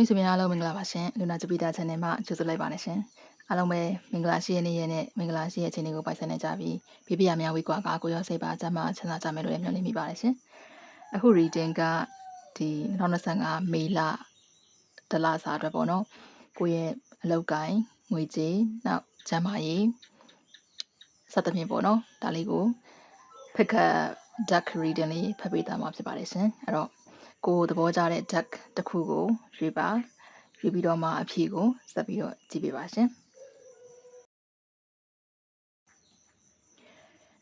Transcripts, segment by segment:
မိတ်ဆွေများအားလုံးမင်္ဂလာပါရှင်လူနာဂျပီတာ channel မှာကြိုဆိုလိုက်ပါနေရှင်အားလုံးပဲမင်္ဂလာရှိတဲ့နေ့ရက်နဲ့မင်္ဂလာရှိတဲ့အချိန်လေးကိုပိုင်ဆိုင်နေကြပြီးပြပြရများဝေးကွာကကိုရောစိတ်ပါကျမ်းမာချမ်းသာကြမယ်လို့လည်းမျှော်လင့်မိပါတယ်ရှင်အခု reading ကဒီ2025မေလတလစာအတွက်ပေါ့နော်ကိုရဲ့အလောက်ကိုင်းငွေကြေးနောက်ကျမ်းမာရေးစသဖြင့်ပေါ့နော်ဒါလေးကို pick a duck reading လေးဖတ်ပေးသားမှာဖြစ်ပါတယ်ရှင်အဲ့တော့ ကိုသဘောကျတဲ့ duck တစ်ခုကိုရွေးပါရွေးပြီးတော့မှအဖြေကိုဆက်ပြီးတော့ကြည့်ပေးပါရှင်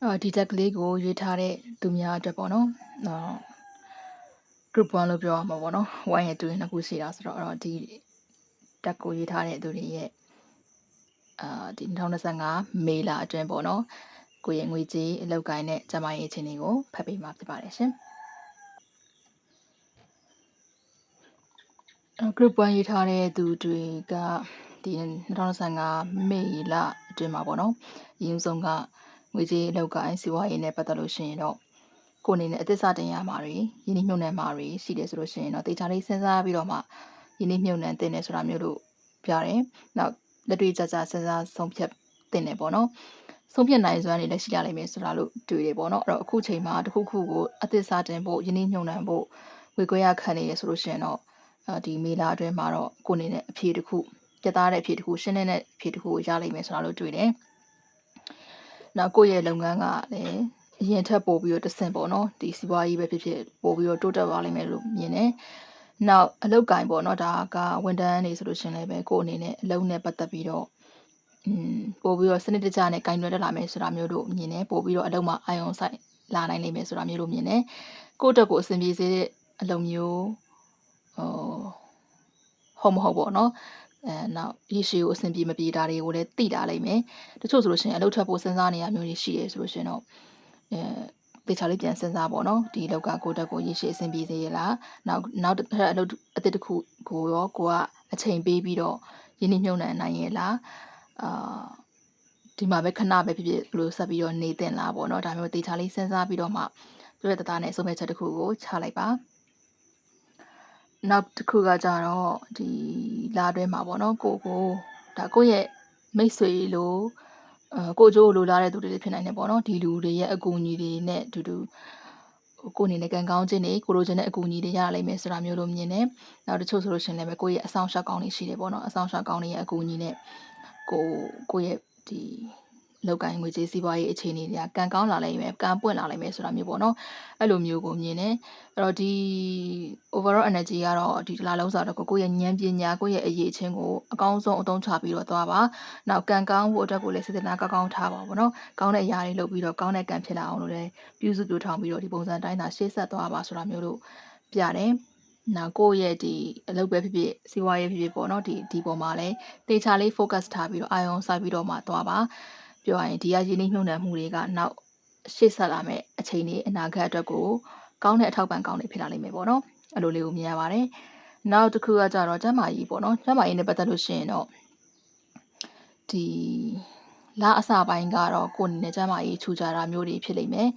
အော်ဒီ duck လေးကိုရွေးထားတဲ့သူများအတွက်ပေါ့နော်အော် group 1လို့ပြောရမှာပေါ့နော်1ရဲ့2ရဲ့နှစ်ခုရှိတာဆိုတော့အဲ့တော့ဒီ duck ကိုရွေးထားတဲ့သူတွေရဲ့အာဒီ2025မေလအတွင်းပေါ့နော်ကိုရဲ့ငွေကြေးအလောက်ကိုင်းနဲ့ကျမရဲ့အခြေအနေကိုဖတ်ပေးမှာဖြစ်ပါတယ်ရှင် group 1ရေးထားတဲ့သူတွေကဒီ2025မေလအတွင်းမှာပေါ့နော်အရင်ဆုံးကငွေကြေးအလောက်ကိုင်းစီးပွားရေးနဲ့ပတ်သက်လို့ရှိရင်တော့ကိုအနေနဲ့အသစ်စတင်ရမှာတွေယင်းနှိမ့်မြုံနှံမှာတွေရှိတယ်ဆိုလို့ရှိရင်တော့တေချာလေးစဉ်းစားပြီးတော့မှယင်းနှိမ့်မြုံနှံတင်တယ်ဆိုတာမျိုးလို့ပြတယ်။နောက်လက်တွေ့ကြကြစဉ်းစားဆုံးဖြတ်တင်တယ်ပေါ့နော်။ဆုံးဖြတ်နိုင်စွမ်းတွေလည်းရှိရလိမ့်မယ်ဆိုတာလို့တွေ့တယ်ပေါ့နော်။အဲ့တော့အခုချိန်မှာတစ်ခုခုကိုအသစ်စတင်ဖို့ယင်းနှိမ့်မြုံနှံဖို့ဝေခွဲရခံနေရဆိုလို့ရှိရင်တော့ ဒီမေလာအတွင်းမှာတော့ကိုအနေနဲ့အဖြေတစ်ခုပြတ်သားတဲ့အဖြေတစ်ခုရှင်းတဲ့အဖြေတစ်ခုကိုရလိမ့်မယ်ဆိုတာလို့တွေ့တယ်။နောက်ကိုယ့်ရဲ့လုပ်ငန်းကလည်းအရင်ထက်ပိုပြီးတော့တဆင့်ပေါ့နော်ဒီစီးပွားရေးပဲဖြစ်ဖြစ်ပိုပြီးတော့တိုးတက်သွားလိမ့်မယ်လို့မြင်တယ်။နောက်အလုတ်ကင်ပေါ့နော်ဒါကဝန်တန်းနေဆိုလို့ရှင်လည်းပဲကိုယ့်အနေနဲ့အလုပ်နဲ့ပတ်သက်ပြီးတော့อืมပို့ပြီးတော့စနစ်တကျနဲ့ကင်တွယ်တက်လာမယ်ဆိုတာမျိုးတို့မြင်တယ်ပို့ပြီးတော့အလုပ်မှာအာယုံဆိုင်လာနိုင်လိမ့်မယ်ဆိုတာမျိုးတို့မြင်တယ်ကိုယ့်အတွက်ကိုအဆင်ပြေစေတဲ့အလုပ်မျိုး ဟိုဟုတ်မဟုတ်ပေါ့နော်အဲနောက်ရေရှည်ကိုအဆင်ပြေမပြေတာတွေကိုလည်းသိတာလိမ့်မယ်တချို့ဆိုလို့ရှိရင်အလုပ်ထပ်ဖို့စဉ်းစားနေရမျိုးတွေရှိတယ်ဆိုလို့ရှိရင်တော့အဲတေချာလေးပြန်စဉ်းစားပေါ့နော်ဒီလောက်ကကိုတက်ကိုရေရှည်အဆင်ပြေစေရလားနောက်နောက်တစ်ဖက်အလုပ်အသစ်တစ်ခုကိုရောကိုကအချိန်ပေးပြီးတော့ရင်းနှီးမြှုပ်နှံနိုင်ရလားအာဒီမှာပဲခဏပဲဖြစ်ဖြစ်ဘလို့ဆက်ပြီးတော့နေတင်လားပေါ့နော်ဒါမျိုးတေချာလေးစဉ်းစားပြီးတော့မှပြည့်တဲ့သားနဲ့ဆုံးဖြတ်ချက်တစ်ခုကိုချလိုက်ပါ နောက်တစ်ခုကကြတော့ဒီလာတွဲမှာပေါ့နော်ကိုကိုဒါကိုယ့်ရဲ့မိတ်ဆွေလိုအဲကိုကျိုးလိုလားတဲ့သူတွေဖြစ်နိုင်တယ်ပေါ့နော်ဒီလူတွေရဲ့အကူအညီတွေနဲ့အတူတူကိုအနေနဲ့ကံကောင်းခြင်းတွေကိုလိုချင်တဲ့အကူအညီတွေရလိမ့်မယ်ဆိုတာမျိုးလို့မြင်တယ်။နောက်တချို့ဆိုလို့ရှိရင်လည်းကိုယ့်ရဲ့အဆောင်ရှောက်ကောင်းတွေရှိတယ်ပေါ့နော်။အဆောင်ရှောက်ကောင်းတွေရဲ့အကူအညီနဲ့ကိုကိုယ့်ရဲ့ဒီ လောက်ကိုင်းငွေကြေးစီးပွားရေးအခြေအနေတွေကကံကောင်းလာလိမ့်မယ်ကံပွင့်လာလိမ့်မယ်ဆိုတာမျိုးပေါ့နော်အဲ့လိုမျိုးကိုမြင်တယ်အဲ့တော့ဒီ overall energy ကတော့ဒီတလားလုံးစာတော့ကိုယ့်ရဲ့ဉာဏ်ပညာကိုယ့်ရဲ့အရေးချင်းကိုအကောင်းဆုံးအသုံးချပြီးတော့သွားပါနောက်ကံကောင်းဖို့အတွက်ကိုလည်းစေတနာကောင်းကောင်းထားပါဘောနော်ကောင်းတဲ့အရာတွေလုပ်ပြီးတော့ကောင်းတဲ့ကံဖြစ်လာအောင်လို့လည်းပြုစုပြုထောင်ပြီးတော့ဒီပုံစံတိုင်းသာရှေ့ဆက်သွားပါဆိုတာမျိုးလို့ပြတယ်နောက်ကိုယ့်ရဲ့ဒီအလုပ်ပဲဖြစ်ဖြစ်စီးပွားရေးဖြစ်ဖြစ်ပေါ့နော်ဒီဒီပေါ်မှာလည်းတေချာလေး focus ထားပြီးတော့အာရုံစိုက်ပြီးတော့မှသွားပါ ပြောရရင်ဒီကရင်းနှီးမြှုပ်နှံမှုတွေကနောက်ရှေ့ဆက်လာမယ့်အချိန်တွေအနာဂတ်အတွက်ကိုကောင်းတဲ့အထောက်ပံ့ကောင်းတွေဖြစ်လာလိမ့်မယ်ပေါ့နော်အဲ့လိုလေးကိုမြင်ရပါတယ်နောက်တစ်ခုကကြတော့ကျမ်းမာရေးပေါ့နော်ကျမ်းမာရေးနဲ့ပတ်သက်လို့ရှိရင်တော့ဒီလာအစပိုင်းကတော့ကိုယ်အနေနဲ့ကျမ်းမာရေးခြူကြတာမျိုးတွေဖြစ်လိမ့်မယ်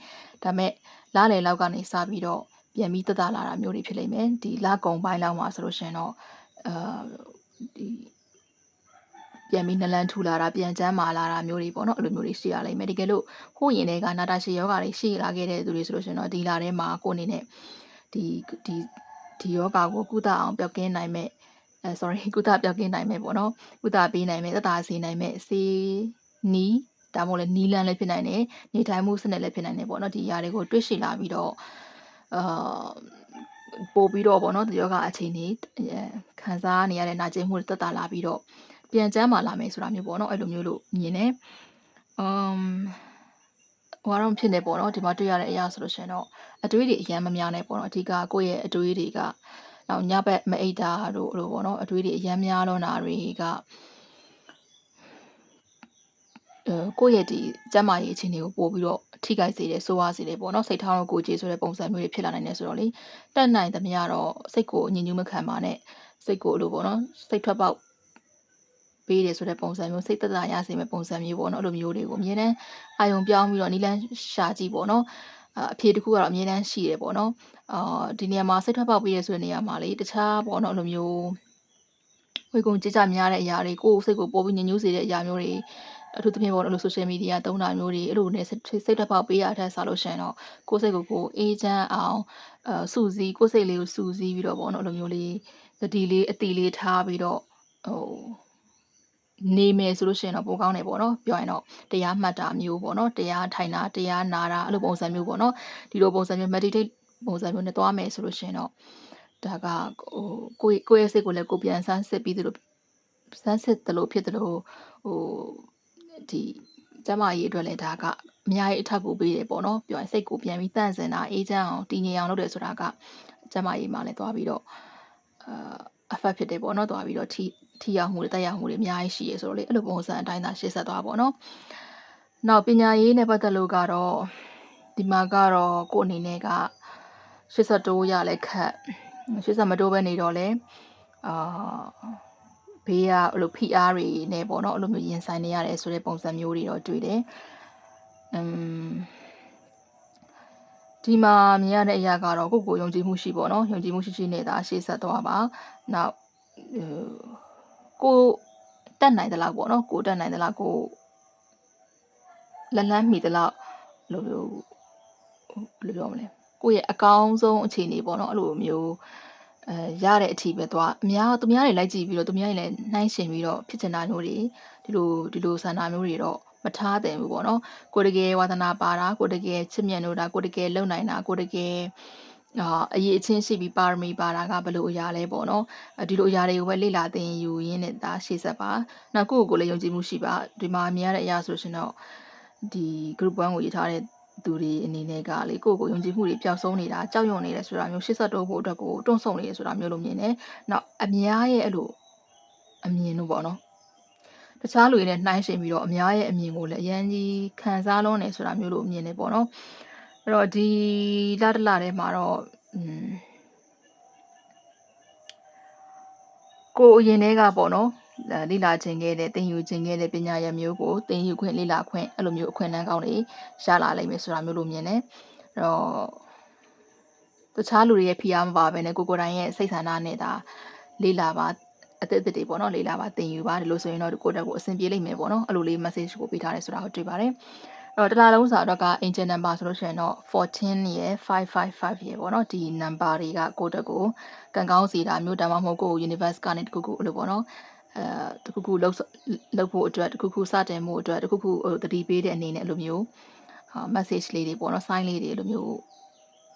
ဒါမဲ့လာလေလောက်ကနေစပြီးတော့ပြန်ပြီးတက်တာလာတာမျိုးတွေဖြစ်လိမ့်မယ်ဒီလာကုံပိုင်းလောက်မှာဆိုလို့ရှိရင်တော့အာဒီ ပြန်ပြီးနလန်ထူလာတာပြန်ကျမ်းမာလာတာမျိုးတွေပေါ့နော်အဲ့လိုမျိုးတွေရှိရလိမ့်မယ်တကယ်လို့ဟိုရင်တွေကနာတာရှည်ယောဂါတွေရှိလာခဲ့တဲ့သူတွေဆိုလို့ရှိရင်တော့ဒီလာထဲမှာကိုအနေနဲ့ဒီဒီဒီယောဂါကိုကုသအောင်ပျောက်ကင်းနိုင်မဲ့အဲ sorry ကုသပျောက်ကင်းနိုင်မဲ့ပေါ့နော်ကုသပေးနိုင်မဲ့သက်သာစေနိုင်မဲ့ဆေးနီးဒါမှမဟုတ်လည်းနီလန်းလည်းဖြစ်နိုင်တယ်နေထိုင်မှုစနစ်လည်းဖြစ်နိုင်တယ်ပေါ့နော်ဒီຢာတွေကိုတွေ့ရှိလာပြီးတော့အာပို့ပြီးတော့ပေါ့နော်ဒီယောဂအခြေအနေခံစားနေရတဲ့နာကျင်မှုတက်တာလာပြီးတော့ ပြန်ကျမ်းမာလာမယ်ဆိုတာမျိုးပေါ့နော်အဲ့လိုမျိုးလို့မြင်တယ်။ um ဟိုတော့ဖြစ်နေပေါ့နော်ဒီမှာတွေ့ရတဲ့အရာဆိုလို့ရှိရင်တော့အတွေးတွေအရင်မများနဲ့ပေါ့နော်အဓိကကိုယ့်ရဲ့အတွေးတွေကနောက်ညဘက်မအိပ်တာတို့လို့ပေါ့နော်အတွေးတွေအရင်များလွန်းတာတွေကအဲကိုယ့်ရဲ့ဒီကျန်းမာရေးအခြေအနေကိုပို့ပြီးတော့ထိခိုက်စေတယ်ဆိုးဝါးစေတယ်ပေါ့နော်စိတ်ထောင်းတော့ကိုကြည်ဆိုတဲ့ပုံစံမျိုးတွေဖြစ်လာနိုင်တယ်ဆိုတော့လေတက်နိုင်သမျှတော့စိတ်ကိုအငြင်းညူးမခံပါနဲ့စိတ်ကိုလို့ပေါ့နော်စိတ်ထွက်ပေါက် ပေးတယ်ဆိုတဲ့ပုံစံမျိုးစိတ်သက်သာရစေမယ့်ပုံစံမျိုးပေါ့နော်အဲ့လိုမျိုးတွေကိုအမြဲတမ်းအာယုံပြောင်းပြီးတော့နီလန်းရှာကြည့်ပေါ့နော်အဖြေတစ်ခုကတော့အမြဲတမ်းရှိတယ်ပေါ့နော်အာဒီနေရာမှာစိတ်ထွက်ပေါက်ပေးရဆိုတဲ့နေရာမှာလေတခြားပေါ့နော်အဲ့လိုမျိုးဝေကုံကြည်ကြများတဲ့အရာတွေကိုယ်စိတ်ကိုပိုပြီးညှဉ်းညူးစေတဲ့အရာမျိုးတွေအထူးသဖြင့်ပေါ့နော်အဲ့လို social media သုံးတာမျိုးတွေအဲ့လိုနဲ့စိတ်စိတ်တစ်ပေါက်ပေးရတဲ့ဆိုလို့ရှိရင်တော့ကိုယ်စိတ်ကိုကိုယ်အေးချမ်းအောင်အဲစူးစီးကိုယ်စိတ်လေးကိုစူးစီးပြီးတော့ပေါ့နော်အဲ့လိုမျိုးလေးသတိလေးအတီလေးထားပြီးတော့ဟို နေမယ်ဆိုလို့ရှိရင်တော့ပိုကောင်းတယ်ပေါ့နော်ပြောရင်တော့တရားမှတ်တာမျိုးပေါ့နော်တရားထိုင်တာတရားနာတာအဲ့လိုပုံစံမျိုးပေါ့နော်ဒီလိုပုံစံမျိုး meditate ပုံစံမျိုးနဲ့သွားမယ်ဆိုလို့ရှိရင်တော့ဒါကဟိုကိုယ့်ကိုယ့်ရဲ့စိတ်ကိုလည်းကိုယ်ပြန်ဆန်းစစ်ပြီးသလိုဆန်းစစ်သလိုဖြစ်သလိုဟိုဒီကျမကြီးအတွက်လည်းဒါကအများကြီးအထက်ကိုပေးတယ်ပေါ့နော်ပြောရင်စိတ်ကိုပြန်ပြီးတန့်စင်တာအေးချမ်းအောင်တည်ငြိမ်အောင်လုပ်တယ်ဆိုတာကကျမကြီးမှလည်းသွားပြီးတော့အာ affect ဖြစ်တယ်ပေါ့နော်သွားပြီးတော့ထိ ထိရောက်မှုတွေတက်ရောက်မှုတွေအများကြီးရှိရဆိုတော့လေအဲ့လိုပုံစံအတိုင်းသာရှေ့ဆက်သွားပေါ့နော်နောက်ပညာရေးနဲ့ပတ်သက်လို့ကတော့ဒီမှာကတော့ကို့အနေနဲ့က80တိုးရလဲခက်80မတိုးပဲနေတော့လဲအာဘေးကအဲ့လို PR တွေနဲ့ပေါ့နော်အဲ့လိုမျိုးရင်ဆိုင်နေရတယ်ဆိုတဲ့ပုံစံမျိုးတွေတော့တွေ့တယ်။อืมဒီမှာမြင်ရတဲ့အရာကတော့ကိုယ့်ကိုယ်ယုံကြည်မှုရှိပေါ့နော်ယုံကြည်မှုရှိရှိနဲ့ဒါရှေ့ဆက်သွားပါ။နောက် ကိုတက်နိုင်သလားပေါ့နော်ကိုတက်နိုင်သလားကိုလက်လန်းမိသလားလို့ဘယ်လိုပြောမလဲကိုယ့်ရဲ့အကောင်းဆုံးအခြေအနေပေါ့နော်အဲ့လိုမျိုးအဲရတဲ့အထိပဲသွားအများသူများတွေလိုက်ကြည့်ပြီးတော့သူများတွေလည်းနှိုင်းရှင်ပြီးတော့ဖြစ်ချင်တာမျိုးတွေဒီလိုဒီလိုဆန္ဒမျိုးတွေတော့မထားတယ်ဘူးပေါ့နော်ကိုတကယ်ဝါသနာပါတာကိုတကယ်ချစ်မြတ်လို့တာကိုတကယ်လုံနိုင်တာကိုတကယ် အာအရေးအချင်းရှိပြီးပါရမီပါတာကဘယ်လိုအရာလဲပေါ့နော်ဒီလိုအရာတွေကိုပဲလေ့လာသင်ယူရင်းနဲ့ဒါရှေ့ဆက်ပါနောက်ကိုယ့်ကိုယ်လည်းယုံကြည်မှုရှိပါဒီမှာမြင်ရတဲ့အရာဆိုရှင်တော့ဒီ group 1ကိုရေးထားတဲ့သူတွေအနေနဲ့ကလေကိုယ့်ကိုယုံကြည်မှုတွေပျောက်ဆုံးနေတာကြောက်ရွံ့နေတယ်ဆိုတာမျိုးရှစ်ဆက်တိုးဖို့အတွက်ကိုတွန့်ဆုံနေတယ်ဆိုတာမျိုးလို့မြင်တယ်။နောက်အများရဲ့အဲ့လိုအမြင်လို့ပေါ့နော်။တခြားလူတွေနဲ့နှိုင်းယှဉ်ပြီးတော့အများရဲ့အမြင်ကိုလည်းအရန်ကြီးခံစားလုံးနေဆိုတာမျိုးလို့မြင်နေပေါ့နော်။ အဲ့တော့ဒီလတလထဲမှာတော့อืมကိုအရင်တည်းကပေါ့နော်လေ့လာခြင်းခဲ့တဲ့သင်ယူခြင်းခဲ့တဲ့ပညာရပ်မျိုးကိုသင်ယူခွင့်လေ့လာခွင့်အဲ့လိုမျိုးအခွင့်အလမ်းကောင်းတွေရလာလိမ့်မယ်ဆိုတာမျိုးလို့မြင်တယ်။အဲ့တော့တခြားလူတွေရဲ့ဖိအားမပါဘဲနဲ့ကိုကိုတိုင်ရဲ့စိတ်ဆန္ဒနဲ့ဒါလေ့လာပါအသက်အသက်တွေပေါ့နော်လေ့လာပါသင်ယူပါဒီလိုဆိုရင်တော့ကိုတက်ကိုအဆင်ပြေလိမ့်မယ်ပေါ့နော်အဲ့လိုလေး message ကိုပေးထားတယ်ဆိုတာကိုတွေ့ပါတယ်။ အဲ့တော့တလားလုံးစာတော့က angel number ဆိုလို့ရှိရင်တော့14ရယ်555ရယ်ပေါ့နော်ဒီ number တွေကကိုတက်ကိုကံကောင်းစီတာမျိုးတမ်းမဟုတ်ကို universe ကနေတခုခုလို့ပေါ့နော်အဲတခုခုလှုပ်လှုပ်ဖို့အတွက်တခုခုစတင်မှုအတွက်တခုခုဟိုတတိပေးတဲ့အနေနဲ့အဲ့လိုမျိုးဟာ message လေးတွေပေါ့နော် sign လေးတွေအဲ့လိုမျိုး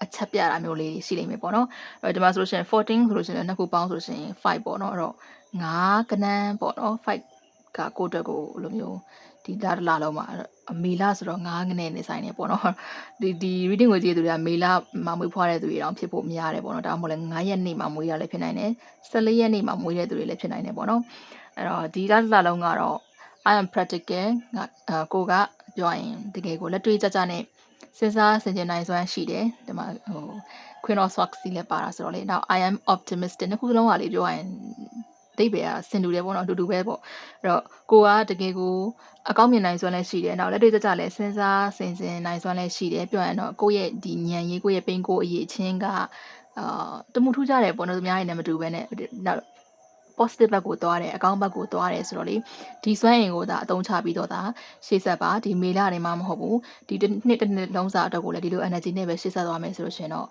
အချက်ပြတာမျိုးလေးရှိလိမ့်မယ်ပေါ့နော်အဲ့ဒီမှာဆိုလို့ရှိရင်14ဆိုလို့ရှိရင်နှစ်ခုပေါင်းဆိုလို့ရှိရင်5ပေါ့နော်အဲ့တော့9ကနန်းပေါ့နော်5ကကိုအတွက်ကိုအဲ့လိုမျိုး ဒီလာတလာလုံးမှာမေလဆိုတော့9ငနဲ့နေဆိုင်နေပေါ့နော်ဒီဒီ reading ကိုကြည့်သူတွေကမေလမှာမွေးဖွားတဲ့သူတွေတောင်ဖြစ်ဖို့များတယ်ပေါ့နော်ဒါမှမဟုတ်လဲ9ရက်နေ့မှာမွေးရလည်းဖြစ်နိုင်တယ်14ရက်နေ့မှာမွေးတဲ့သူတွေလည်းဖြစ်နိုင်တယ်ပေါ့နော်အဲ့တော့ဒီလာတလာလုံးကတော့ I am practical ငါကိုကပြောရင်တကယ်ကိုလက်တွေ့ကြကြနဲ့စဉ်းစားဆင်ခြင်နိုင်စွမ်းရှိတယ်ဒီမှာဟို Queen of Swords လည်းပါတာဆိုတော့လေနောက် I am optimistic နှစ်ခုလုံးကလေပြောရင်အ တိတ်ပဲကဆင်တူတယ်ပေါ့နော်အတူတူပဲပေါ့အဲ့တော့ကိုကတကယ်ကိုအကောင်းမြင်နိုင်စွမ်းလည်းရှိတယ်နောက်လက်တွေ့ကြကြလည်းစဉ်းစားဆင်ခြင်နိုင်စွမ်းလည်းရှိတယ်ပြောရရင်တော့ကိုယ့်ရဲ့ဒီဉာဏ်ရေးကိုယ့်ရဲ့ပိန်ကိုအရေးချင်းကအာတမှုထူးကြတယ်ပေါ့နော်သူများတွေနဲ့မတူဘဲနဲ့နောက် positive ဘက်ကိုသွားတယ်အကောင်းဘက်ကိုသွားတယ်ဆိုတော့လေဒီစွမ်းအင်ကိုဒါအသုံးချပြီးတော့ဒါရှေ့ဆက်ပါဒီမေလတွေမှာမဟုတ်ဘူးဒီနှစ်တစ်နှစ်လုံးစာအတွက်ကိုလည်းဒီလို energy နဲ့ပဲရှေ့ဆက်သွားမယ်ဆိုလို့ရှင်တော့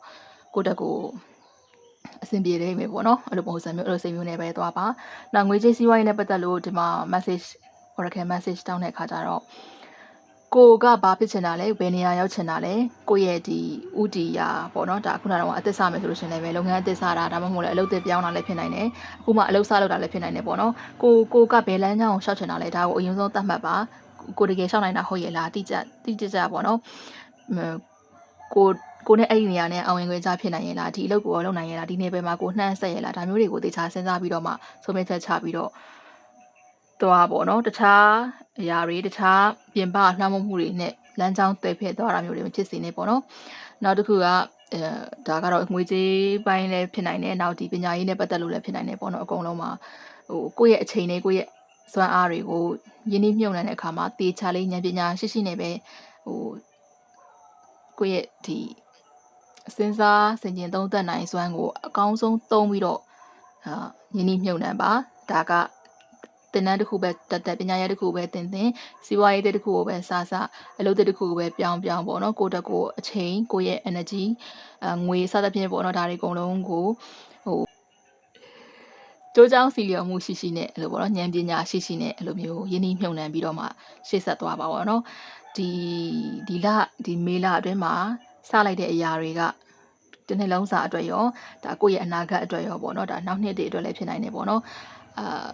ကိုတက်ကို အဆင်ပြေတယ်ပဲပေါ့နော်အဲ့လိုပုံစံမျိုးအဲ့လိုစိတ်မျိုးနဲ့ပဲသွားပါနောက်ငွေကြေးစီးပွားရေးနဲ့ပတ်သက်လို့ဒီမှာ message oracle message တောင်းတဲ့အခါကျတော့ကိုကဘာဖြစ်ချင်တာလဲဘယ်နေရာရောက်ချင်တာလဲကိုရဲ့ဒီဥတီယာပေါ့နော်ဒါခုနကတော့အသက်စမယ်ဆိုလို့ရှင်လည်းပဲလုပ်ငန်းအသက်စတာဒါမှမဟုတ်လည်းအလုပ်သစ်ပြောင်းတာလည်းဖြစ်နိုင်တယ်အခုမှအလုပ်စလုပ်တာလည်းဖြစ်နိုင်တယ်ပေါ့နော်ကိုကိုကဘယ်လမ်းကြောင်းကိုရှောက်ချင်တာလဲဒါကိုအရင်ဆုံးသတ်မှတ်ပါကိုတကယ်ရှောက်နိုင်တာဟုတ်ရဲ့လားတိကျတိကျကျပေါ့နော်ကို ကိုနဲ့အဲ့ဒီနေရာနဲ့အောင်ဝင်ခွင့်ကြဖြစ်နိုင်ရဲ့လားဒီအလုပ်ကိုလုပ်နိုင်ရဲ့လားဒီနေပယ်မှာကိုနှမ်းဆက်ရဲ့လားဒါမျိုးတွေကိုသေချာစဉ်းစားပြီးတော့မှဆုံးဖြတ်ချက်ချပြီးတော့သွားပေါ့နော်တခြားအရာတွေတခြားပြင်ပနှောင်းမှုတွေနဲ့လမ်းကြောင်းတည်ဖြစ်သွားတာမျိုးတွေမဖြစ်စေနဲ့ပေါ့နော်နောက်တစ်ခုကအဲဒါကတော့ငွေကြေးပိုင်းလည်းဖြစ်နိုင်တယ်နောက်ဒီပညာရေးနဲ့ပတ်သက်လို့လည်းဖြစ်နိုင်တယ်ပေါ့နော်အကုန်လုံးမှာဟိုကိုယ့်ရဲ့အချိန်လေးကိုယ့်ရဲ့စွမ်းအားတွေကိုယင်းနှိမ့်မြုံနေတဲ့အခါမှာတေချာလေးဉာဏ်ပညာရှိရှိနဲ့ပဲဟိုကိုယ့်ရဲ့ဒီ စဉ်းစားဆင်ခြင်သုံးသပ်နိုင်စွမ်းကိုအကောင်းဆုံးသုံးပြီးတော့ဟာယင်းနှိမ့်မြုံနှံပါဒါကတင်တန်းတစ်ခုပဲတက်တက်ပညာရေးတစ်ခုပဲတင်တင်စီးပွားရေးတစ်ခုကိုပဲစစအလုပ်တစ်ခုကိုပဲပြောင်းပြောင်းပေါ့နော်ကိုယ့်တက်ကိုအချိန်ကိုယ့်ရဲ့ energy အငွေစသဖြင့်ပေါ့နော်ဒါတွေအကုန်လုံးကိုဟိုကြိုးကြောင်းစီလျော်မှုရှိရှိနဲ့အဲ့လိုပေါ့နော်ဉာဏ်ပညာရှိရှိနဲ့အဲ့လိုမျိုးယင်းနှိမ့်မြုံနှံပြီးတော့မှရှေ့ဆက်သွားပါပေါ့နော်ဒီဒီလဒီမေလအတွင်းမှာ စလိုက်တဲ့အရာတွေကတစ်နှစ်လုံးစာအတွက်ရောဒါကိုယ့်ရဲ့အနာဂတ်အတွက်ရောပေါ့နော်ဒါနောက်နှစ်တွေအတွက်လည်းဖြစ်နိုင်တယ်ပေါ့နော်အာ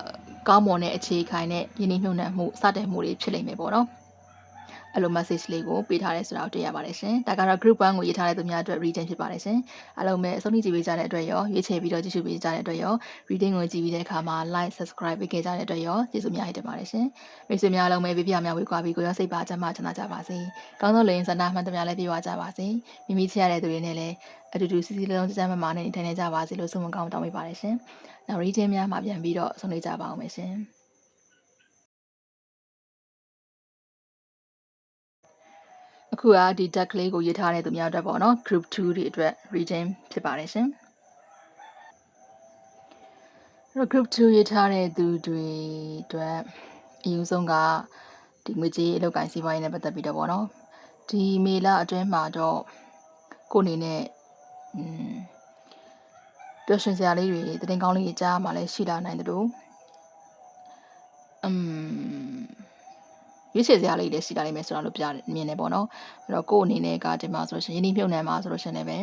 ကောင်းမွန်တဲ့အခြေခိုင်တဲ့ယင်းနှိမ့်မြုံနှံမှုစတဲ့မှုတွေဖြစ်လိမ့်မယ်ပေါ့နော် အဲ့လို message လေးကိုပေးထားရဲဆိုတာကိုတွေ့ရပါတယ်ရှင်။ဒါကတော့ group 1ကိုရေးထားတဲ့သူများအတွက် reading ဖြစ်ပါတယ်ရှင်။အားလုံးပဲအဆုံးထိကြည့်ပေးကြတဲ့အတွက်ရောရွေးချယ်ပြီးတော့ကြည့်ရှုပေးကြတဲ့အတွက်ရော reading ကိုကြည့်ပြီးတဲ့အခါမှာ like subscribe ပေးခဲ့ကြတဲ့အတွက်ရောကျေးဇူးများတင်ပါတယ်ရှင်။မိတ်ဆွေများအားလုံးပဲပြပြများဝေကွာပြီးကိုရောစိတ်ပါချမ်းသာချမ်းသာကြပါစေ။ကောင်းသောလိန်ဆန္ဒမှန်သမျှလည်းပြေဝကြပါစေ။မိမိချစ်ရတဲ့သူတွေနဲ့လည်းအတူတူစီစီလုံးစမ်းမမနဲ့နေထိုင်နေကြပါစေလို့ဆုမကောင်းတောင်းပေးပါတယ်ရှင်။နောက် reading များမှာပြန်ပြီးတော့ဆုံနေကြပါအောင်မယ်ရှင်။ အခုကဒီ deck လေးကိုရေးထားတဲ့သူများအတွက်ပေါ့နော် group 2တွေအတွက် reading ဖြစ်ပါတယ်ရှင်အဲ့တော့ group 2ရေးထားတဲ့သူတွေအတွက်အယူဆုံးကဒီငွေကြေးအလုပ်ကိုင်းစီးပွားရေးနဲ့ပတ်သက်ပြီးတော့ပေါ့နော်ဒီမေလအတွင်းမှာတော့ကိုအနေနဲ့อืมပျော်ရွှင်စရာလေးတွေတည်ငောင်းလေးတွေကြားမှာလည်းရှိလာနိုင်တယ်လို့อืม ရွေးချယ်စရာလေးတွေရှိလာလိမ့်မယ်ဆိုတာလို့ပြမြင်နေပေါ့နော်အဲ့တော့ကို့အနေနဲ့ကဒီမှာဆိုလို့ရှိရင်ယင်းနှိမ့်မြုံနှံမှာဆိုလို့ရှိရင်လည်းပဲ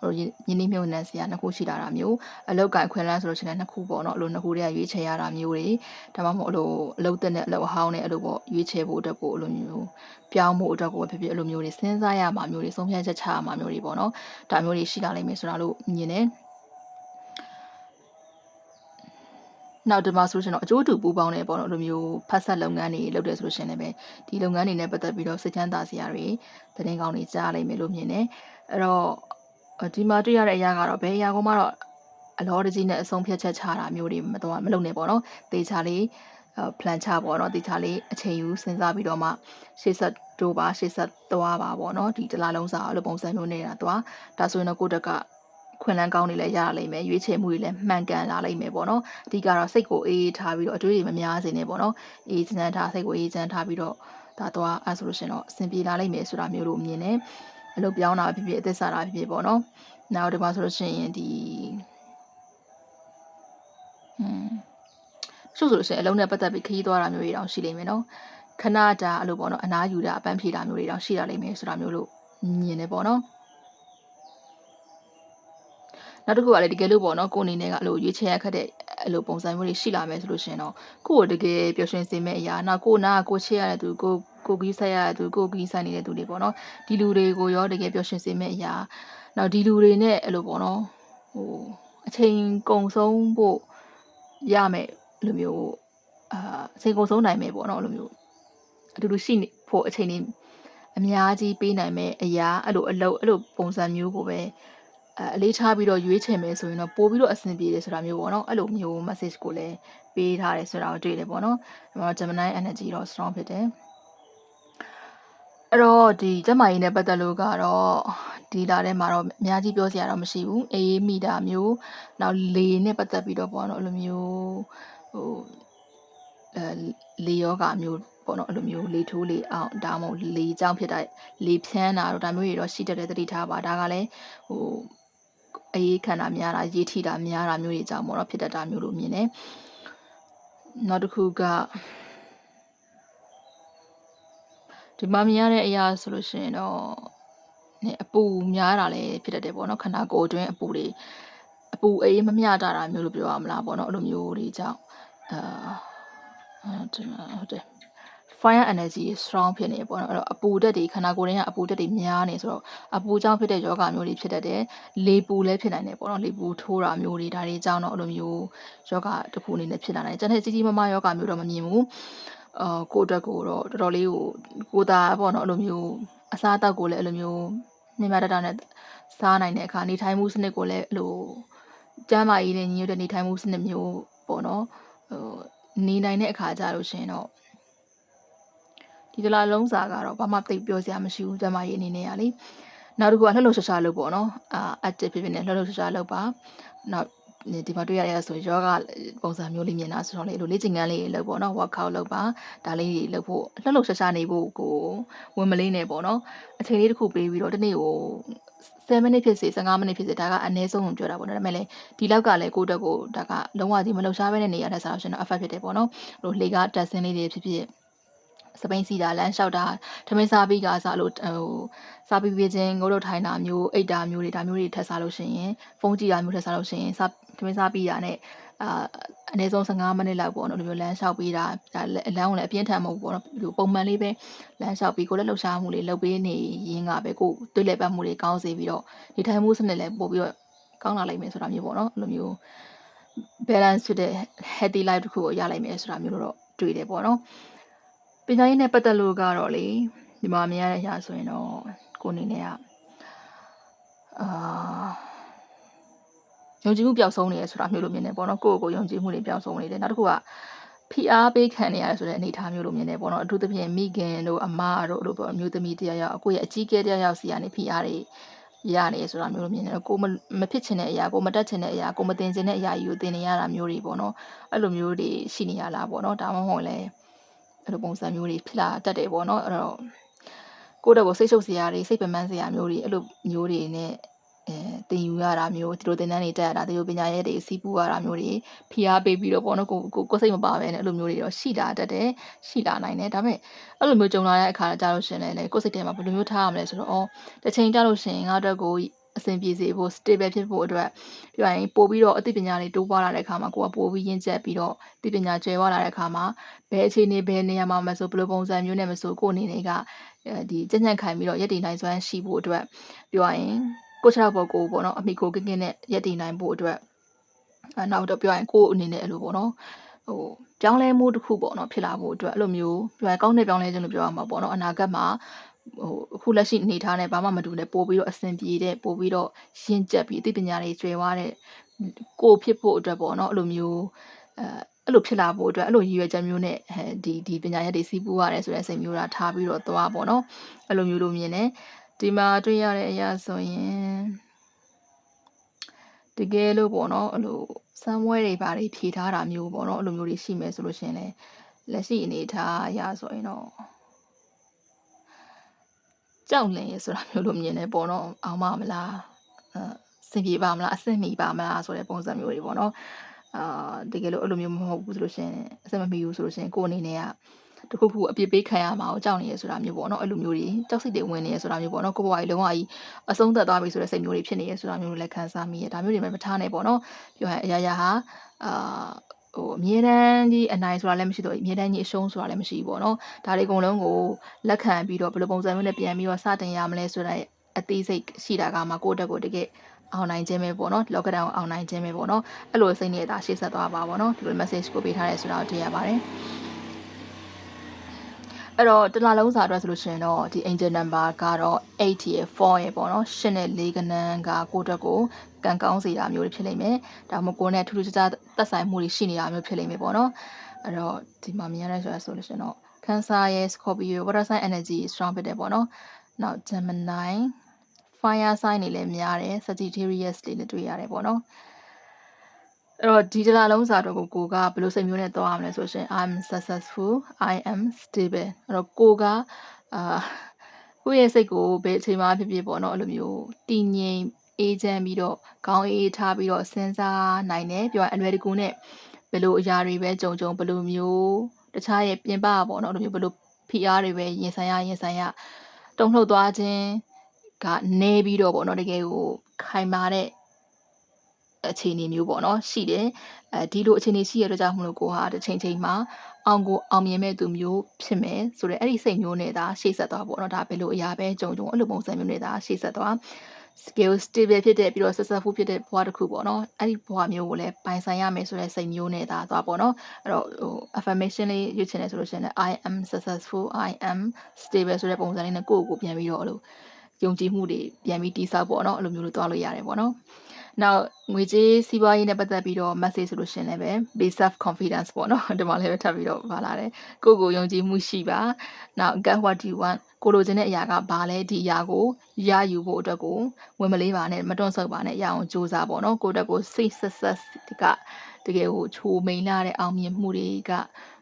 ဟိုယင်းနှိမ့်မြုံနှံစရာနှစ်ခုရှိလာတာမျိုးအလောက်ကန်ခွင်လန်းဆိုလို့ရှိရင်နှစ်ခုပေါ့နော်အဲ့လိုနှစ်ခုတည်းကရွေးချယ်ရတာမျိုးတွေဒါမှမဟုတ်အဲ့လိုအလောက်တက်တဲ့အလောက်အဟောင်းနဲ့အဲ့လိုပေါ့ရွေးချယ်ဖို့အတွက်ကိုအဲ့လိုမျိုးပြောင်းဖို့အတွက်ကိုဖြစ်ဖြစ်အဲ့လိုမျိုးတွေစဉ်းစားရမှာမျိုးတွေဆုံးဖြတ်ချက်ချရမှာမျိုးတွေပေါ့နော်ဒါမျိုးတွေရှိလာလိမ့်မယ်ဆိုတာလို့မြင်တယ် နောက်ဒီမှာဆိုရှင်တော့အကျိုးတူပူပေါင်းနေပေါ့နော်လိုမျိုးဖတ်ဆက်လုပ်ငန်းတွေလုပ်တယ်ဆိုလို့ရှင်လည်းပဲဒီလုပ်ငန်းတွေနဲ့ပတ်သက်ပြီးတော့စိတ်ချမ်းသာစရာတွေသတင်းကောင်းတွေကြားလိုက်မယ်လို့မြင်တယ်အဲ့တော့ဒီမှာတွေ့ရတဲ့အရာကတော့ဘယ်အရာကမှတော့အလောတကြီးနဲ့အဆုံးဖြတ်ချက်ချတာမျိုးတွေမတော့မလုပ်နဲ့ပေါ့နော်တေချာလေး plan ချပေါ့နော်တေချာလေးအချိန်ယူစဉ်းစားပြီးတော့မှရှေ့ဆက်တို့ပါရှေ့ဆက်သွားပါပေါ့နော်ဒီတလားလုံးစာအဲ့လိုပုံစံမျိုးနေတာသွားဒါဆိုရင်တော့ကိုတက်က ခွင်လန်းကောင်းတွေလည်းရလာလိမ့်မယ်ရွေးချယ်မှုတွေလည်းမှန်ကန်လာလိမ့်မယ်ပေါ့နော်အဓိကတော့စိတ်ကိုအေးထားပြီးတော့အတွေးတွေမများစေနဲ့ပေါ့နော်အေးချမ်းထားစိတ်ကိုအေးချမ်းထားပြီးတော့ဒါတော့အဲဆိုလို့ရှင်တော့အဆင်ပြေလာလိမ့်မယ်ဆိုတာမျိုးလို့မြင်တယ်အလုပ်ပြောင်းတာဖြစ်ဖြစ်အသက်စားတာဖြစ်ဖြစ်ပေါ့နော်နောက်ဒီမှာဆိုလို့ရှိရင်ဒီอืมဆိုဆိုလို့ရှိရင်အလုံးနဲ့ပတ်သက်ပြီးခရီးသွားတာမျိုးတွေတောင်ရှိလိမ့်မယ်နော်ခဏတာအဲ့လိုပေါ့နော်အနားယူတာအပန်းဖြေတာမျိုးတွေတောင်ရှိလာလိမ့်မယ်ဆိုတာမျိုးလို့မြင်တယ်ပေါ့နော် နောက်တစ်ခုကလည်းတကယ်လို့ပေါ့နော်ကိုအနေနဲ့ကအဲ့လိုရွေးချယ်ရခက်တဲ့အဲ့လိုပုံစံမျိုးတွေရှိလာမယ်ဆိုလို့ရှင်တော့ကိုကိုတကယ်ပျော်ရွှင်စေမယ့်အရာနောက်ကိုနာကိုချစ်ရတဲ့သူကိုကိုကြီးဆက်ရတဲ့သူကိုကြီးဆိုင်နေတဲ့သူတွေပေါ့နော်ဒီလူတွေကိုရောတကယ်ပျော်ရွှင်စေမယ့်အရာနောက်ဒီလူတွေနဲ့အဲ့လိုပေါ့နော်ဟိုအချိန်ကုန်ဆုံးဖို့ရမယ်လိုမျိုးအာအချိန်ကုန်ဆုံးနိုင်မယ်ပေါ့နော်အဲ့လိုမျိုးအတူတူရှိနေဖို့အချိန်နေအများကြီးပေးနိုင်မဲ့အရာအဲ့လိုအလုပ်အဲ့လိုပုံစံမျိုးကိုပဲ အလေးထားပြီးတော့ရွေးချယ်မယ်ဆိုရင်တော့ပို့ပြီးတော့အဆင်ပြေတယ်ဆိုတာမျိုးပေါ့နော်အဲ့လိုမျိုး message ကိုလည်းပေးထားတယ်ဆိုတာကိုတွေ့တယ်ပေါ့နော်ဒီမှာ Gemini energy တော့ strong ဖြစ်တယ်အဲ့တော့ဒီကျမကြီးနဲ့ပတ်သက်လို့ကတော့ဒီလာထဲမှာတော့အများကြီးပြောစရာတော့မရှိဘူးအေးမိတာမျိုးနောက်လေနဲ့ပတ်သက်ပြီးတော့ပေါ့နော်အဲ့လိုမျိုးဟိုအဲလေယောဂမျိုးပေါ့နော်အဲ့လိုမျိုးလေထိုးလေအောင်ဒါမှမဟုတ်လေကြောင့်ဖြစ်တာလေဖြန်းတာတော့ဒါမျိုးတွေတော့ရှိတတ်တဲ့တတိထားပါဒါကလည်းဟို အေးခန္ဓာများတာရေးထိတာများတာမျိုးတွေကြောင့်ပေါ့နော်ဖြစ်တတ်တာမျိုးလို့မြင်တယ်နောက်တစ်ခုကဒီမှာမြင်ရတဲ့အရာဆိုလို့ရှိရင်တော့ねအပူများတာလည်းဖြစ်တတ်တယ်ပေါ့နော်ခန္ဓာကိုယ်အတွင်းအပူတွေအပူအေးမမျှတာတာမျိုးလို့ပြောရမလားပေါ့နော်အဲ့လိုမျိုးတွေကြောင့်အာဟုတ်တယ် fire energy strong ဖြစ်နေပေါ့နော်အဲ့တော့အပူဓာတ်တွေခန္ဓာကိုယ်ထဲကအပူဓာတ်တွေများနေဆိုတော့အပူကြောင့်ဖြစ်တဲ့ယောဂမျိုးတွေဖြစ်တတ်တယ်လေပူလည်းဖြစ်နိုင်တယ်ပေါ့နော်လေပူထိုးတာမျိုးတွေဒါတွေကြောင့်တော့အဲ့လိုမျိုးယောဂတစ်ခုအနေနဲ့ဖြစ်လာနိုင်တယ်ကျန်တဲ့ကြီးကြီးမားမားယောဂမျိုးတော့မမြင်ဘူးအာကိုယ့်အတွက်ကိုတော့တော်တော်လေးကိုကိုသာပေါ့နော်အဲ့လိုမျိုးအစားအသောက်ကိုလည်းအဲ့လိုမျိုးမြင်မတတ်တာနဲ့စားနိုင်တဲ့အခါနေထိုင်မှုစနစ်ကိုလည်းအဲ့လိုကျန်းမာရေးနဲ့ညီညွတ်တဲ့နေထိုင်မှုစနစ်မျိုးပေါ့နော်ဟိုနေနိုင်တဲ့အခါကြလို့ရှင်တော့ ဒီတလားလုံးစာကတော့ဘာမှသိပြောစရာမရှိဘူးကျမကြီးအနေနဲ့ကလေနောက်တစ်ခုကလှလှရှာရှာလုပ်ပေါ့နော်အာ active ဖြစ်ဖြစ်နဲ့လှလှရှာရှာလုပ်ပါနောက်ဒီမှာတွေ့ရတဲ့ဆိုယောဂပုံစံမျိုးလေးမြင်တာဆိုတော့လေအဲ့လိုလေ့ကျင့်ခန်းလေးတွေလုပ်ပေါ့နော် workout လုပ်ပါဒါလေးတွေလုပ်ဖို့လှုပ်လှုပ်ရှားရှားနေဖို့ကိုဝင်မလေးနဲ့ပေါ့နော်အချိန်လေးတစ်ခုပေးပြီးတော့တစ်နေ့ကို7မိနစ်ဖြစ်စေ15မိနစ်ဖြစ်စေဒါကအနည်းဆုံးကိုပြောတာပေါ့နော်ဒါပေမဲ့လည်းဒီလောက်ကလည်းကိုယ့်အတွက်ကိုဒါကလုံးဝဒီမလှုပ်ရှားဘဲနဲ့နေရတဲ့ဆာလို့ရှင်တော့ effect ဖြစ်တယ်ပေါ့နော်ဟိုလေကတက်ဆင်းလေးတွေဖြစ်ဖြစ် စပိန်စီတာလမ်းလျှောက်တာထမင်းစားပြီးကစားလို့ဟိုစားပြီးပြီးချင်းငိုးတို့ထိုင်တာမျိုးအိတ်တာမျိုးတွေဒါမျိုးတွေထပ်စားလို့ရှိရင်ဖုန်းကြည့်တာမျိုးထပ်စားလို့ရှိရင်စားထမင်းစားပြီးတာနဲ့အာအနည်းဆုံး15မိနစ်လောက်ပေါ့နော်ဒီလိုလမ်းလျှောက်ပြီးတာဒါလမ်းကိုလည်းအပြင်းထန်မဟုတ်ဘူးပေါ့နော်ဒီလိုပုံမှန်လေးပဲလမ်းလျှောက်ပြီးကိုယ်လည်းလှုပ်ရှားမှုလေးလုပ်ပေးနေရင်းကပဲကိုယ်တွေ့လက်ပတ်မှုတွေကောင်းစေပြီးတော့ဒီထိုင်မှုစနစ်လည်းပို့ပြီးတော့ကောင်းလာလိမ့်မယ်ဆိုတာမျိုးပေါ့နော်အဲ့လိုမျိုး balance ဖြစ်တဲ့ healthy life တစ်ခုကိုရနိုင်မယ်ဆိုတာမျိုးတော့တွေ့တယ်ပေါ့နော်ပ ညာရေးနဲ့ပတ်သက်လို့ကတော့လေဒီမှာမြင်ရတဲ့အရာဆိုရင်တော့ကိုအနေနဲ့ကအာယုံကြည်မှုပျောက်ဆုံးနေရဆိုတာမျိုးလိုမြင်တယ်ပေါ့နော်ကိုယ့်ကိုယ်ယုံကြည်မှုတွေပျောက်ဆုံးနေတယ်နောက်တစ်ခုကဖိအားပေးခံနေရတယ်ဆိုတဲ့အနေအထားမျိုးလိုမြင်တယ်ပေါ့နော်အထူးသဖြင့်မိခင်တို့အမတို့လို့ပေါ့အမျိုးသမီးတရားရောက်အကိုရဲ့အကြီးကဲတရားရောက်စီကနေဖိအားတွေရနေဆိုတာမျိုးလိုမြင်တယ်ကိုမဖြစ်ချင်တဲ့အရာကိုမတတ်ချင်တဲ့အရာကိုမတင်ချင်တဲ့အရာကြီးကိုတင်နေရတာမျိုးတွေပေါ့နော်အဲ့လိုမျိုးတွေရှိနေရလားပေါ့နော်ဒါမှမဟုတ်လည်း အဲ့လိုပုံစံမျိုးတွေဖြစ်လာတတ်တယ်ပေါ့နော်အဲ့တော့ကိုယ့်တက်ကိုစိတ်ရှုပ်စရာတွေစိတ်ပင်ပန်းစရာမျိုးတွေအဲ့လိုမျိုးတွေနဲ့အဲတင်ယူရတာမျိုးဒီလိုတင်တန်းတွေတက်ရတာဒီလိုပညာရေးတွေစီးပူရတာမျိုးတွေဖိအားပေးပြီးတော့ပေါ့နော်ကိုကိုကိုစိတ်မပါပဲနဲ့အဲ့လိုမျိုးတွေတော့ရှိလာတတ်တယ်ရှိလာနိုင်တယ်ဒါပေမဲ့အဲ့လိုမျိုးကြုံလာတဲ့အခါကျတော့ရှင်လည်းကိုစိတ်ထဲမှာဘယ်လိုမျိုးထားရမလဲဆိုတော့အော်တစ်ချိန်ကြလို့ရှင်ငါအတွက်ကို အဆင်ပြေစေဖို့ stable ဖြစ်ဖို့အတွက်ပြောရင်ပို့ပြီးတော့အသိပညာတွေတိုးပွားလာတဲ့အခါမှာကိုကပို့ပြီးရင့်ကျက်ပြီးတော့အသိပညာကျွယ်ဝလာတဲ့အခါမှာဘယ်အခြေအနေဘယ်နေရာမှာမဆိုဘယ်လိုပုံစံမျိုးနဲ့မဆိုကိုအနေနဲ့ကဒီကြက်ညက်ခိုင်ပြီးတော့ရည်တည်နိုင်စွမ်းရှိဖို့အတွက်ပြောရင်ကိုချောက်ပေါ်ကိုပေါ့နော်အမိကိုကင်းကင်းနဲ့ရည်တည်နိုင်ဖို့အတွက်အဲနောက်တော့ပြောရင်ကိုအနေနဲ့အဲ့လိုပေါ့နော်ဟိုပြောင်းလဲမှုတစ်ခုပေါ့နော်ဖြစ်လာဖို့အတွက်အဲ့လိုမျိုးပြောရင်ကောင်းတဲ့ပြောင်းလဲခြင်းလို့ပြောရမှာပေါ့နော်အနာဂတ်မှာ ဟိုအခုလက်ရှိအနေထားနဲ့ဘာမှမတူနဲ့ပို့ပြီးတော့အဆင်ပြေတဲ့ပို့ပြီးတော့ရင့်ကျက်ပြီးအသိပညာတွေကျွယ်ဝတဲ့ကိုဖြစ်ဖို့အတွက်ပေါ့နော်အဲ့လိုမျိုးအဲအဲ့လိုဖြစ်လာဖို့အတွက်အဲ့လိုရည်ရွယ်ချက်မျိုးနဲ့အဲဒီဒီပညာရက်တွေစီးပူးရတယ်ဆိုတဲ့စိတ်မျိုးထားထားပြီးတော့သွားပေါ့နော်အဲ့လိုမျိုးလိုမြင်တယ်ဒီမှာတွေ့ရတဲ့အရာဆိုရင်တကယ်လို့ပေါ့နော်အဲ့လိုစမ်းဝဲတွေဘာတွေဖြေထားတာမျိုးပေါ့နော်အဲ့လိုမျိုးတွေရှိမယ်ဆိုလို့ရှင်လေလက်ရှိအနေထားအရာဆိုရင်တော့ ကြောက်လင်ရဆိုတာမျိုးလိုမြင်နေပေါ့နော်အောင်မမလားအဆင်ပြေပါမလားအဆင်မီပါမလားဆိုတဲ့ပုံစံမျိုးတွေပေါ့နော်အာတကယ်လို့အဲ့လိုမျိုးမဟုတ်ဘူးဆိုလို့ရှင်အဆင်မမီဘူးဆိုလို့ရှင်ကိုယ်အနေနဲ့ကတခုခုအပြစ်ပေးခံရမှာကိုကြောက်နေရဆိုတာမျိုးပေါ့နော်အဲ့လိုမျိုးတွေကြောက်စိတ်တွေဝင်နေရဆိုတာမျိုးပေါ့နော်ကိုဘွားကြီးလုံးဝကြီးအဆုံးသက်သွားပြီဆိုတဲ့စိတ်မျိုးတွေဖြစ်နေရဆိုတာမျိုးလည်းခံစားမိရဒါမျိုးတွေမှမထားနဲ့ပေါ့နော်ပြောရင်အရာရာဟာအာ ဟိုအမြဲတမ်းကြီးအနိုင်ဆိုတာလည်းမရှိတော့အမြဲတမ်းကြီးအရှုံးဆိုတာလည်းမရှိဘူးပေါ့နော်ဒါတွေအကုန်လုံးကိုလက်ခံပြီးတော့ဘယ်လိုပုံစံမျိုးနဲ့ပြန်ပြီးတော့စတင်ရမလဲဆိုတဲ့အသေးစိတ်ရှိတာကမှကိုယ့်တက်ကိုတကယ်အောင်နိုင်ခြင်းပဲပေါ့နော်လောကဒဏ်ကိုအောင်နိုင်ခြင်းပဲပေါ့နော်အဲ့လိုစိတ်နေတာရှေ့ဆက်သွားပါပေါ့နော်ဒီလို message ကိုပေးထားရဲဆိုတာကိုသိရပါတယ် အဲ့တော့တလားလုံးစာအတွက်ဆိုလို့ရှိရင်တော့ဒီ angel number ကတော့8ရယ်4ရယ်ပေါ့နော်8နဲ့4ကနန်းကကိုတက်ကိုကံကောင်းစေတာမျိုးတွေဖြစ်လိမ့်မယ်ဒါမှမဟုတ်ကိုနဲ့ထူးထူးခြားခြားသက်ဆိုင်မှုတွေရှိနေတာမျိုးဖြစ်လိမ့်မယ်ပေါ့နော်အဲ့တော့ဒီမှာမြင်ရတဲ့ဆိုတာဆိုလို့ရှိရင်တော့ cancer ရယ် scorpio water sign energy strong ဖြစ်တယ်ပေါ့နော်နောက် gemini fire sign တွေလည်းများတယ် sagittarius တွေလည်းတွေ့ရတယ်ပေါ့နော် အဲ့တော့ဒီတလားလုံးစာတော့ကိုကိုကဘယ်လိုစိတ်မျိုးနဲ့သွားရမလဲဆိုရှင် I'm successful I am stable အဲ့တော့ကိုကအာကိုယ့်ရဲ့စိတ်ကိုဘယ်အချိန်မှဖြစ်ဖြစ်ပေါ့နော်အဲ့လိုမျိုးတည်ငြိမ်အေးချမ်းပြီးတော့ခေါင်းအေးထားပြီးတော့စဉ်းစားနိုင်တယ်ပြောရင်အလွယ်တကူနဲ့ဘယ်လိုအရာတွေပဲကြုံကြုံဘယ်လိုမျိုးတခြားရဲ့ပြင်ပပေါ့နော်အဲ့လိုမျိုးဘယ်လိုဖိအားတွေပဲရင်ဆိုင်ရရင်ဆိုင်ရတုံ့လှုပ်သွားခြင်းကနေပြီးတော့ပေါ့နော်တကယ်ကိုခိုင်မာတဲ့ အခြေအနေမျိုးပေါ့နော်ရှိတယ်အဲဒီလိုအခြေအနေရှိရတဲ့ကြောင့်မလို့ကိုဟာတစ်ချိန်ချိန်မှာအောင်ကိုအောင်မြင်မဲ့သူမျိုးဖြစ်မယ်ဆိုတော့အဲ့ဒီစိတ်မျိုးနဲ့ဒါရှေ့ဆက်သွားပေါ့နော်ဒါဘယ်လိုအရာပဲကြုံကြုံအဲ့လိုပုံစံမျိုးနဲ့ဒါရှေ့ဆက်သွား skill stable ဖြစ်တဲ့ပြီးတော့ successful ဖြစ်တဲ့ဘဝတစ်ခုပေါ့နော်အဲ့ဒီဘဝမျိုးကိုလည်းပိုင်ဆိုင်ရမယ်ဆိုတဲ့စိတ်မျိုးနဲ့ဒါသွားပေါ့နော်အဲ့တော့ဟို affirmation လေးရွေးချယ်နေဆိုလို့ရှိရင် I am successful I am stable ဆိုတဲ့ပုံစံလေးနဲ့ကိုယ့်ကိုယ်ပြန်ပြီးတော့အဲ့လိုယုံကြည်မှုတွေပြန်ပြီးတိဆောက်ပေါ့နော်အဲ့လိုမျိုးလို့သွားလို့ရတယ်ပေါ့နော် နောက်ငွေကြေးစီးပွားရေးနဲ့ပတ်သက်ပြီးတော့ message ဆိုလို့ရှရင်လည်းပဲ base self confidence ပေါ့နော်ဒီမှာလည်းပဲထပ်ပြီးတော့ပါလာတယ်ကိုယ့်ကိုယ်ယုံကြည်မှုရှိပါနောက် get what you want ကိုလိုချင်တဲ့အရာကဘာလဲဒီအရာကိုရယူဖို့အတွက်ကိုဝင်မလေးပါနဲ့မတွန့်ဆုတ်ပါနဲ့ရအောင်စူးစမ်းပေါ့နော်ကိုယ့်တက်ကိုစိတ် success ကတကယ်ကိုချိုမိန်လာတဲ့အောင်မြင်မှုတွေက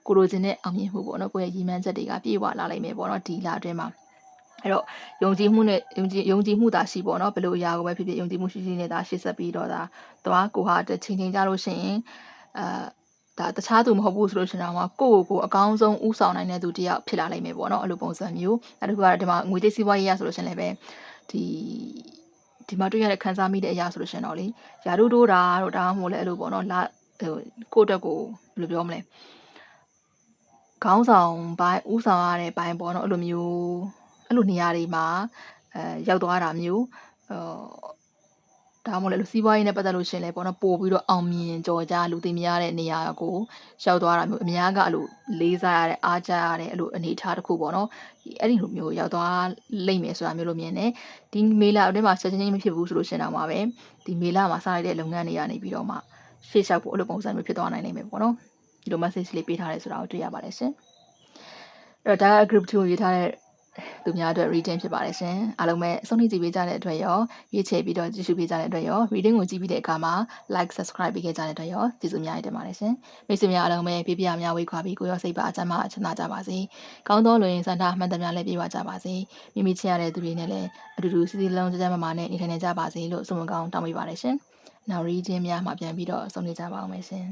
ကိုလိုချင်တဲ့အောင်မြင်မှုပေါ့နော်ကိုယ့်ရဲ့ရည်မှန်းချက်တွေကပြည့်ဝလာနိုင်မယ်ပေါ့နော်ဒီလအတွင်းမှာ အဲ့တော့ယုံကြည်မှုနဲ့ယုံကြည်ယုံကြည်မှုသာရှိပေါ့နော်ဘယ်လိုအရာကိုပဲဖြစ်ဖြစ်ယုံကြည်မှုရှိရှိနဲ့သာရှေ့ဆက်ပြီးတော့ဒါသွားကိုဟာတစ်ချိန်ချိန်ကြလို့ရှိရင်အာဒါတခြားသူမဟုတ်ဘူးဆိုလို့ရှိရင်တော့ကိုယ့်ကိုယ်ကိုအကောင်းဆုံးဥဆောင်နိုင်တဲ့သူတစ်ယောက်ဖြစ်လာနိုင်မယ်ပေါ့နော်အဲ့လိုပုံစံမျိုးနောက်တစ်ခုကတော့ဒီမှာငွေကြေးစီးပွားရေးရဆိုလို့ရှိရင်လည်းပဲဒီဒီမှာတွေ့ရတဲ့ခန်းစားမိတဲ့အရာဆိုလို့ရှိရင်တော့လေယာတို့တို့တာတို့ဒါမှမဟုတ်လည်းအဲ့လိုပေါ့နော်လာဟိုကိုယ့်အတွက်ကိုဘယ်လိုပြောမလဲခေါင်းဆောင်ပိုင်းဥဆောင်ရတဲ့ပိုင်းပေါ့နော်အဲ့လိုမျိုး အဲ့လိုနေရာတွေမှာအဲရောက်သွားတာမျိုးဟိုဒါမှမဟုတ်လည်းစီးပွားရေးနဲ့ပတ်သက်လို့ရှရင်လေပေါ့နော်ပို့ပြီးတော့အောင်မြင်ကြော်ကြားလူသိများတဲ့နေရာကိုရောက်သွားတာမျိုးအများကအဲ့လိုလေးစားရတဲ့အားကြရတဲ့အဲ့လိုအနေအထားတစ်ခုပေါ့နော်ဒီအဲ့ဒီလိုမျိုးရောက်သွားလိမ့်မယ်ဆိုတာမျိုးလို့မြင်တယ်ဒီမေလာအတွင်းမှာချက်ချင်းချင်းမဖြစ်ဘူးဆိုလို့ရှရင်တော့မှာပဲဒီမေလာမှာစရတဲ့လုပ်ငန်းတွေကနေပြီးတော့မှရှေ့လျှောက်ဖို့အဲ့လိုပုံစံမျိုးဖြစ်သွားနိုင်လိမ့်မယ်ပေါ့နော်ဒီလို message လေးပေးထားတယ်ဆိုတာကိုတွေ့ရပါတယ်ရှင်အဲ့တော့ဒါက group 2ကိုရေးထားတဲ့ သူများအတွက် reading ဖြစ်ပါတယ်ရှင်အားလုံးပဲအဆုံးထိကြည့်ပေးကြတဲ့အတွက်ရောရွေးချယ်ပြီးတော့ကြည့်ရှုပေးကြတဲ့အတွက်ရော reading ကိုကြည့်ပြီးတဲ့အခါမှာ like subscribe ပေးခဲ့ကြတဲ့အတွက်ရောကျေးဇူးအများကြီးတင်ပါတယ်ရှင်မိတ်ဆွေများအားလုံးပဲပြပြများဝေးခွာပြီးကိုရောစိတ်ပါအချမ်းသာချမ်းသာကြပါစေကောင်းသောလူရင်းစံတာမှန်သမျှလည်းပြေဝကြပါစေမိမိချစ်ရတဲ့သူတွေနဲ့လည်းအတူတူစီစီလုံးကြကြမမာနဲ့နေထိုင်နေကြပါစေလို့ဆုမကောင်းတောင်းပေးပါတယ်ရှင်နောက် reading များမှာပြန်ပြီးတော့ဆုံးနေကြပါအောင်မယ်ရှင်